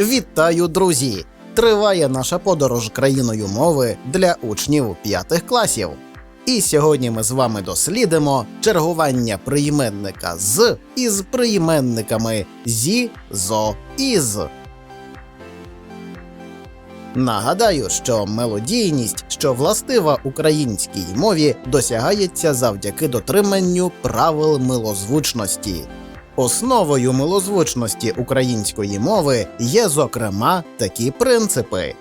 Вітаю, друзі! Триває наша подорож країною мови для учнів п'ятих класів. І сьогодні ми з вами дослідимо чергування прийменника з із прийменниками зі, зо, із. Нагадаю, що мелодійність, що властива українській мові, досягається завдяки дотриманню правил милозвучності. Основою милозвучності української мови є, зокрема, такі принципи: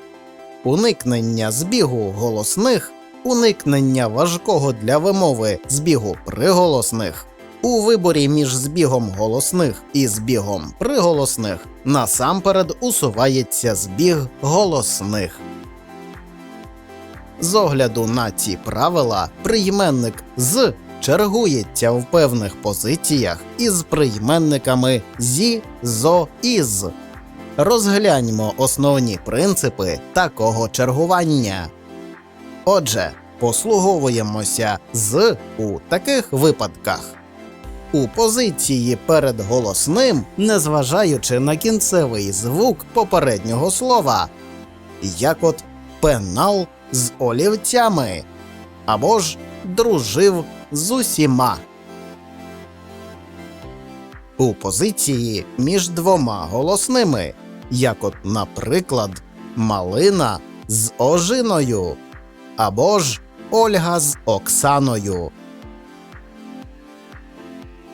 уникнення збігу голосних, уникнення важкого для вимови збігу приголосних. У виборі між збігом голосних і збігом приголосних насамперед усувається збіг голосних. З огляду на ці правила прийменник з чергується в певних позиціях із прийменниками зі, зо, із. Розгляньмо основні принципи такого чергування. Отже, послуговуємося з у таких випадках. У позиції перед голосним, незважаючи на кінцевий звук попереднього слова, як от пенал з олівцями або ж дружив з усіма. У позиції між двома голосними, як от, наприклад, малина з ожиною або ж Ольга з Оксаною.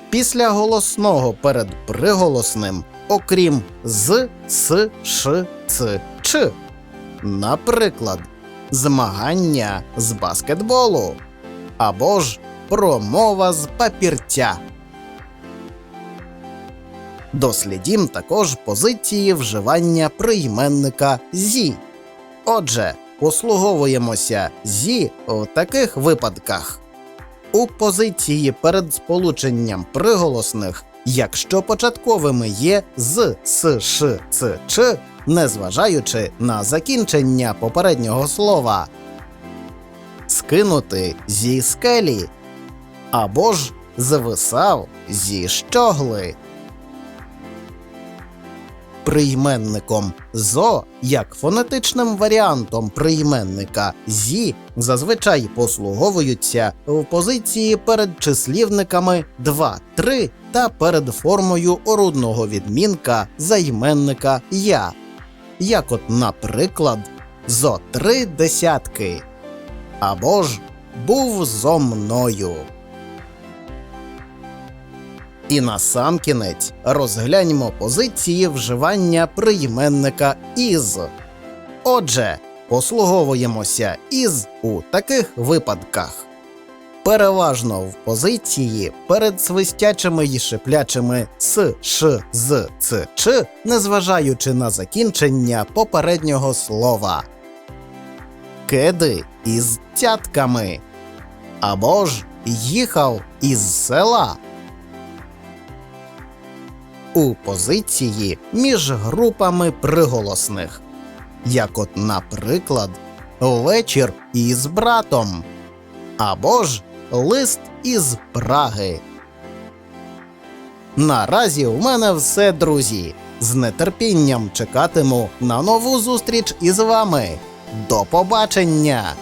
Після голосного перед приголосним, окрім з, с, ш, ц, ч. Наприклад, змагання з баскетболу або ж промова з папірця. Дослідім також позиції вживання прийменника зі. Отже, послуговуємося зі в таких випадках. У позиції перед сполученням приголосних, якщо початковими є з, с, ш, ц, ч, незважаючи на закінчення попереднього слова, скинути зі скелі або ж звисав зі щогли. Прийменником зо, як фонетичним варіантом прийменника зі, зазвичай послуговуються в позиції перед числівниками 2, 3 та перед формою орудного відмінка займенника я, як от, наприклад, зо три десятки або ж був зо мною. І насамкінець розгляньмо позиції вживання прийменника із. Отже, послуговуємося із у таких випадках. Переважно в позиції перед свистячими й шиплячими с, ш, з, ц, ч, незважаючи на закінчення попереднього слова. Кеди із цятками. Або ж їхав із села у позиції між групами приголосних, як от, наприклад, вечір із братом, або ж лист із Праги. Наразі у мене все, друзі. З нетерпінням чекатиму на нову зустріч із вами. До побачення!